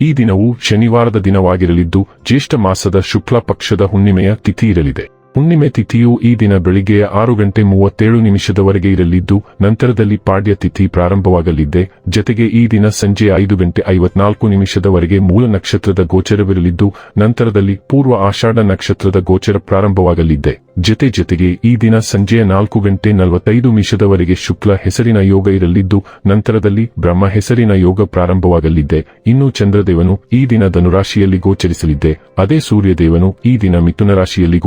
ಈ ದಿನವು ಶನಿವಾರದ ದಿನವಾಗಿರಲಿದ್ದು ಜ್ಯೇಷ್ಠ ಮಾಸದ ಶುಕ್ಲ ಪಕ್ಷದ ಹುಣ್ಣಿಮೆಯ ತಿಥಿ ಇರಲಿದೆ. ಹುಣ್ಣಿಮೆ ತಿಥಿಯು ಈ ದಿನ ಬೆಳಿಗ್ಗೆಯ ಆರು ಗಂಟೆ ಮೂವತ್ತೇಳು ನಿಮಿಷದವರೆಗೆ ಇರಲಿದ್ದು, ನಂತರದಲ್ಲಿ ಪಾಡ್ಯ ತಿಥಿ ಪ್ರಾರಂಭವಾಗಲಿದ್ದೆ ಜತೆಗೆ ಈ ದಿನ ಸಂಜೆ ಐದು ಗಂಟೆ ಐವತ್ನಾಲ್ಕು ನಿಮಿಷದವರೆಗೆ ಮೂಲ ನಕ್ಷತ್ರದ ಗೋಚರವಿರಲಿದ್ದು, ನಂತರದಲ್ಲಿ ಪೂರ್ವ ಆಷಾಢ ನಕ್ಷತ್ರದ ಗೋಚರ ಪ್ರಾರಂಭವಾಗಲಿದ್ದೆ ಜತೆ ಜತೆಗೆ ಈ ದಿನ ಸಂಜೆಯ ನಾಲ್ಕು ಗಂಟೆ ನಲವತ್ತೈದು ನಿಮಿಷದವರೆಗೆ ಶುಕ್ಲ ಹೆಸರಿನ ಯೋಗ ಇರಲಿದ್ದು, ನಂತರದಲ್ಲಿ ಬ್ರಹ್ಮ ಹೆಸರಿನ ಯೋಗ ಪ್ರಾರಂಭವಾಗಲಿದ್ದೆ ಇನ್ನು ಚಂದ್ರದೇವನು ಈ ದಿನ ಧನುರಾಶಿಯಲ್ಲಿ ಗೋಚರಿಸಲಿದ್ದೆ ಅದೇ ಸೂರ್ಯದೇವನು ಈ ದಿನ ಮಿಥುನ ರಾಶಿಯಲ್ಲಿ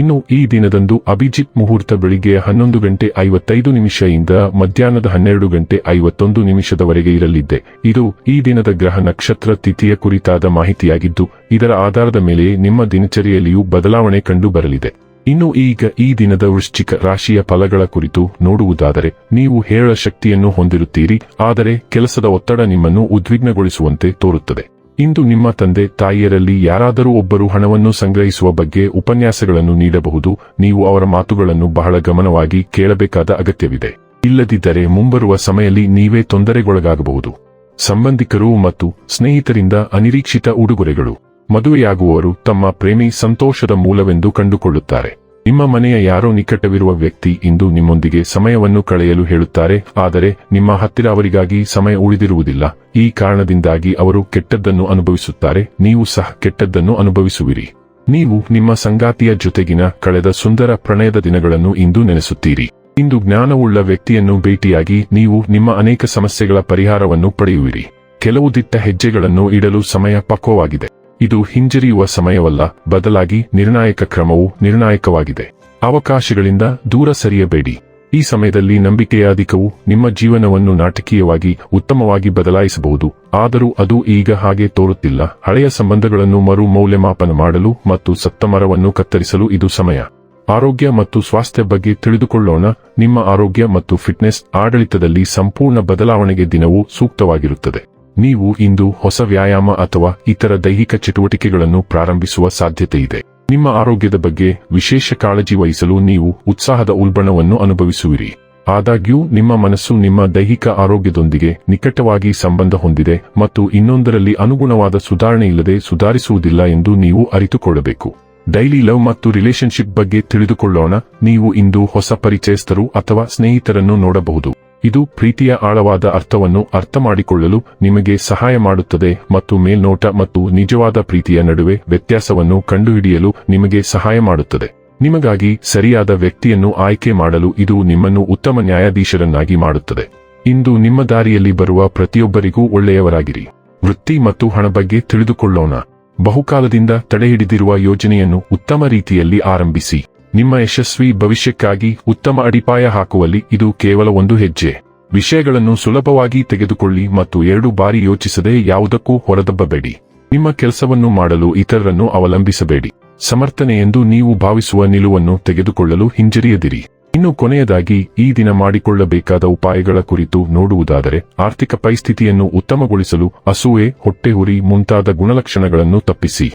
ಇನ್ನು ಈ ದಿನದಂದು ಅಭಿಜಿತ್ ಮುಹೂರ್ತ ಬೆಳಿಗ್ಗೆ ಹನ್ನೊಂದು ಗಂಟೆ ಐವತ್ತೈದು ನಿಮಿಷದಿಂದ ಮಧ್ಯಾಹ್ನದ ಹನ್ನೆರಡು ಗಂಟೆ ಐವತ್ತೊಂದು ನಿಮಿಷದವರೆಗೆ ಇರಲಿದ್ದೆ. ಇದು ಈ ದಿನದ ಗ್ರಹ ನಕ್ಷತ್ರ ತಿಥಿಯ ಕುರಿತಾದ ಮಾಹಿತಿಯಾಗಿದ್ದು, ಇದರ ಆಧಾರದ ಮೇಲೆ ನಿಮ್ಮ ದಿನಚರಿಯಲ್ಲಿಯೂ ಬದಲಾವಣೆ ಕಂಡು ಬರಲಿದೆ. ಇನ್ನು ಈಗ ಈ ದಿನದ ವೃಶ್ಚಿಕ ರಾಶಿಯ ಫಲಗಳ ಕುರಿತು ನೋಡುವುದಾದರೆ, ನೀವು ಹೇಳ ಶಕ್ತಿಯನ್ನು ಹೊಂದಿರುತ್ತೀರಿ, ಆದರೆ ಕೆಲಸದ ಒತ್ತಡ ನಿಮ್ಮನ್ನು ಉದ್ವಿಗ್ನಗೊಳಿಸುವಂತೆ ತೋರುತ್ತದೆ. ಇಂದು ನಿಮ್ಮ ತಂದೆ, ತಾಯಿಯರಲ್ಲಿ ಯಾರಾದರೂ ಒಬ್ಬರು ಹಣವನ್ನು ಸಂಗ್ರಹಿಸುವ ಬಗ್ಗೆ ಉಪನ್ಯಾಸಗಳನ್ನು ನೀಡಬಹುದು, ನೀವು ಅವರ ಮಾತುಗಳನ್ನು ಬಹಳ ಗಮನವಾಗಿ ಕೇಳಬೇಕಾದ ಅಗತ್ಯವಿದೆ. ಇಲ್ಲದಿದ್ದರೆ ಮುಂಬರುವ ಸಮಯಲ್ಲಿ ನೀವೇ ತೊಂದರೆಗೊಳಗಾಗಬಹುದು. ಸಂಬಂಧಿಕರು ಮತ್ತು ಸ್ನೇಹಿತರಿಂದ ಅನಿರೀಕ್ಷಿತ ಉಡುಗೊರೆಗಳು. ಮದುವೆಯಾಗುವವರು ತಮ್ಮ ಪ್ರೇಮಿ ಸಂತೋಷದ ಮೂಲವೆಂದು ಕಂಡುಕೊಳ್ಳುತ್ತಾರೆ. ನಿಮ್ಮ ಮನೆಯ ಯಾರೋ ನಿಕಟವಿರುವ ವ್ಯಕ್ತಿ ಇಂದು ನಿಮ್ಮೊಂದಿಗೆ ಸಮಯವನ್ನು ಕಳೆಯಲು ಹೇಳುತ್ತಾರೆ, ಆದರೆ ನಿಮ್ಮ ಹತ್ತಿರ ಅವರಿಗಾಗಿ ಸಮಯ ಉಳಿದಿರುವುದಿಲ್ಲ. ಈ ಕಾರಣದಿಂದಾಗಿ ಅವರು ಕೆಟ್ಟದ್ದನ್ನು ಅನುಭವಿಸುತ್ತಾರೆ, ನೀವು ಸಹ ಕೆಟ್ಟದ್ದನ್ನು ಅನುಭವಿಸುವಿರಿ. ನೀವು ನಿಮ್ಮ ಸಂಗಾತಿಯ ಜೊತೆಗಿನ ಕಳೆದ ಸುಂದರ ಪ್ರಣಯದ ದಿನಗಳನ್ನು ಇಂದು ನೆನೆಸುತ್ತೀರಿ. ಇಂದು ಜ್ಞಾನವುಳ್ಳ ವ್ಯಕ್ತಿಯನ್ನು ಭೇಟಿಯಾಗಿ ನೀವು ನಿಮ್ಮ ಅನೇಕ ಸಮಸ್ಯೆಗಳ ಪರಿಹಾರವನ್ನು ಪಡೆಯುವಿರಿ. ಕೆಲವು ದಿಟ್ಟ ಹೆಜ್ಜೆಗಳನ್ನು ಇಡಲು ಸಮಯ ಪಕ್ವವಾಗಿದೆ. ಇದು ಹಿಂಜರಿಯುವ ಸಮಯವಲ್ಲ, ಬದಲಾಗಿ ನಿರ್ಣಾಯಕ ಕ್ರಮವು ನಿರ್ಣಾಯಕವಾಗಿದೆ. ಅವಕಾಶಗಳಿಂದ ದೂರ ಸರಿಯಬೇಡಿ. ಈ ಸಮಯದಲ್ಲಿ ನಂಬಿಕೆಯ ಅಧಿಕವು ನಿಮ್ಮ ಜೀವನವನ್ನು ನಾಟಕೀಯವಾಗಿ, ಉತ್ತಮವಾಗಿ ಬದಲಾಯಿಸಬಹುದು. ಆದರೂ ಅದು ಈಗ ಹಾಗೆ ತೋರುತ್ತಿಲ್ಲ. ಹಳೆಯ ಸಂಬಂಧಗಳನ್ನು ಮರು ಮೌಲ್ಯಮಾಪನ ಮಾಡಲು ಮತ್ತು ಸತ್ತ ಮರವನ್ನು ಕತ್ತರಿಸಲು ಇದು ಸಮಯ. ಆರೋಗ್ಯ ಮತ್ತು ಸ್ವಾಸ್ಥ್ಯ ಬಗ್ಗೆ ತಿಳಿದುಕೊಳ್ಳೋಣ. ನಿಮ್ಮ ಆರೋಗ್ಯ ಮತ್ತು ಫಿಟ್ನೆಸ್ ಆಡಳಿತದಲ್ಲಿ ಸಂಪೂರ್ಣ ಬದಲಾವಣೆಗೆ ದಿನವು ಸೂಕ್ತವಾಗಿರುತ್ತದೆ. ನೀವು ಇಂದು ಹೊಸ ವ್ಯಾಯಾಮ ಅಥವಾ ಇತರ ದೈಹಿಕ ಚಟುವಟಿಕೆಗಳನ್ನು ಪ್ರಾರಂಭಿಸುವ ಸಾಧ್ಯತೆ ಇದೆ ನಿಮ್ಮ ಆರೋಗ್ಯದ ಬಗ್ಗೆ ವಿಶೇಷ ಕಾಳಜಿ ವಹಿಸಲು ನೀವು ಉತ್ಸಾಹದ ಉಲ್ಬಣವನ್ನು ಅನುಭವಿಸುವಿರಿ. ಆದಾಗ್ಯೂ, ನಿಮ್ಮ ಮನಸ್ಸು ನಿಮ್ಮ ದೈಹಿಕ ಆರೋಗ್ಯದೊಂದಿಗೆ ನಿಕಟವಾಗಿ ಸಂಬಂಧ ಹೊಂದಿದೆ ಮತ್ತು ಇನ್ನೊಂದರಲ್ಲಿ ಅನುಗುಣವಾದ ಸುಧಾರಣೆ ಇಲ್ಲದೆ ಸುಧಾರಿಸುವುದಿಲ್ಲ ಎಂದು ನೀವು ಅರಿತುಕೊಳ್ಳಬೇಕು. ಡೈಲಿ ಲವ್ ಮತ್ತು ರಿಲೇಶನ್ಶಿಪ್ ಬಗ್ಗೆ ತಿಳಿದುಕೊಳ್ಳೋಣ. ನೀವು ಇಂದು ಹೊಸ ಪರಿಚಯಸ್ಥರು ಅಥವಾ ಸ್ನೇಹಿತರನ್ನು ನೋಡಬಹುದು. ಇದು ಪ್ರೀತಿಯ ಆಳವಾದ ಅರ್ಥವನ್ನು ಅರ್ಥಮಾಡಿಕೊಳ್ಳಲು ನಿಮಗೆ ಸಹಾಯ ಮಾಡುತ್ತದೆ ಮತ್ತು ಮೇಲ್ನೋಟ ಮತ್ತು ನಿಜವಾದ ಪ್ರೀತಿಯ ನಡುವೆ ವ್ಯತ್ಯಾಸವನ್ನು ಕಂಡುಹಿಡಿಯಲು ನಿಮಗೆ ಸಹಾಯ ಮಾಡುತ್ತದೆ. ನಿಮಗಾಗಿ ಸರಿಯಾದ ವ್ಯಕ್ತಿಯನ್ನು ಆಯ್ಕೆ ಮಾಡಲು ಇದು ನಿಮ್ಮನ್ನು ಉತ್ತಮ ನ್ಯಾಯಾಧೀಶರನ್ನಾಗಿ ಮಾಡುತ್ತದೆ. ಇಂದು ನಿಮ್ಮ ದಾರಿಯಲ್ಲಿ ಬರುವ ಪ್ರತಿಯೊಬ್ಬರಿಗೂ ಒಳ್ಳೆಯವರಾಗಿರಿ. ವೃತ್ತಿ ಮತ್ತು ಹಣ ಬಗ್ಗೆ ತಿಳಿದುಕೊಳ್ಳೋಣ. ಬಹುಕಾಲದಿಂದ ತಡೆಹಿಡಿದಿರುವ ಯೋಜನೆಯನ್ನು ಉತ್ತಮ ರೀತಿಯಲ್ಲಿ ಆರಂಭಿಸಿ. ನಿಮ್ಮ ಯಶಸ್ವಿ ಭವಿಷ್ಯಕ್ಕಾಗಿ ಉತ್ತಮ ಅಡಿಪಾಯ ಹಾಕುವಲ್ಲಿ ಇದು ಕೇವಲ ಒಂದು ಹೆಜ್ಜೆ. ವಿಷಯಗಳನ್ನು ಸುಲಭವಾಗಿ ತೆಗೆದುಕೊಳ್ಳಿ ಮತ್ತು ಎರಡು ಬಾರಿ ಯೋಚಿಸದೆ ಯಾವುದಕ್ಕೂ ಹೊರದಬ್ಬಬೇಡಿ. ನಿಮ್ಮ ಕೆಲಸವನ್ನು ಮಾಡಲು ಇತರರನ್ನು ಅವಲಂಬಿಸಬೇಡಿ. ಸಮರ್ಥನೆ ಎಂದು ನೀವು ಭಾವಿಸುವ ನಿಲುವನ್ನು ತೆಗೆದುಕೊಳ್ಳಲು ಹಿಂಜರಿಯದಿರಿ. ಇನ್ನು ಕೊನೆಯದಾಗಿ, ಈ ದಿನ ಮಾಡಿಕೊಳ್ಳಬೇಕಾದ ಉಪಾಯಗಳ ಕುರಿತು ನೋಡುವುದಾದರೆ, ಆರ್ಥಿಕ ಪರಿಸ್ಥಿತಿಯನ್ನು ಉತ್ತಮಗೊಳಿಸಲು ಅಸೂಯೆ, ಹೊಟ್ಟೆಹುರಿ ಮುಂತಾದ ಗುಣಲಕ್ಷಣಗಳನ್ನು ತಪ್ಪಿಸಿ.